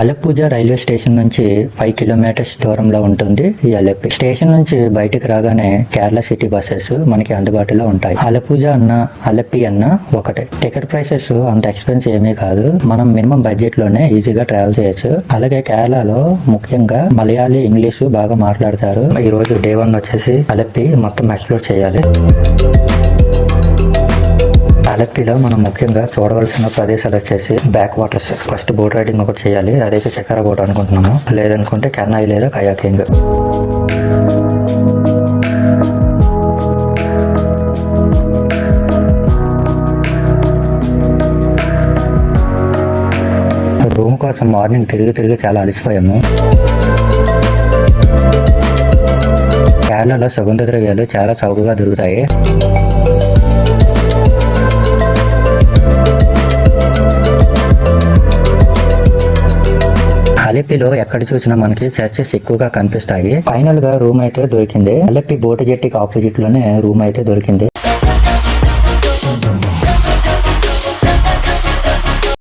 అలెప్పూజ railway station నుంచి five kilometres దూరంలో ఉంటుంది. ఈ అలెప్పి స్టేషన్ నుంచి బయటకు రాగానే కేరళ సిటీ బస్సెస్ మనకి అందుబాటులో ఉంటాయి. అలెపూజ అన్న అలప్పి అన్న ఒకటే. టికెట్ ప్రైసెస్ అంత ఎక్స్పెన్స్ ఏమీ కాదు. మనం మినిమం బడ్జెట్లోనే ఈజీగా ట్రావెల్ చేయొచ్చు. అలాగే కేరళలో ముఖ్యంగా మలయాళీ ఇంగ్లీష్ బాగా మాట్లాడతారు. ఈ రోజు డే వన్ వచ్చేసి అలప్పి మొత్తం ఎక్స్ప్లోర్ చేయాలి. అలెప్పిలో మనం ముఖ్యంగా చూడవలసిన ప్రదేశాలు వచ్చేసి back waters first boat riding ఒకటి చేయాలి. అదైతే చక్కెర బోట్ అనుకుంటున్నాము. లేదనుకుంటే కెన్నాయి లేదా కయాకింగ్ రూమ్ కోసం మార్నింగ్ తిరిగి తిరిగి చాలా అలసిపోయాము. కేరళలో సుగంధ ద్రవ్యాలు చాలా చౌకగా దొరుకుతాయి. అలెప్పిలో ఎక్కడ చూసినా మనకి చర్చెస్ ఎక్కువగా కనిపిస్తాయి. ఫైనల్గా రూమ్ అయితే దొరికింది. అలెప్పి బోటు జట్టుకి ఆపోజిట్లోనే రూమ్ అయితే దొరికింది.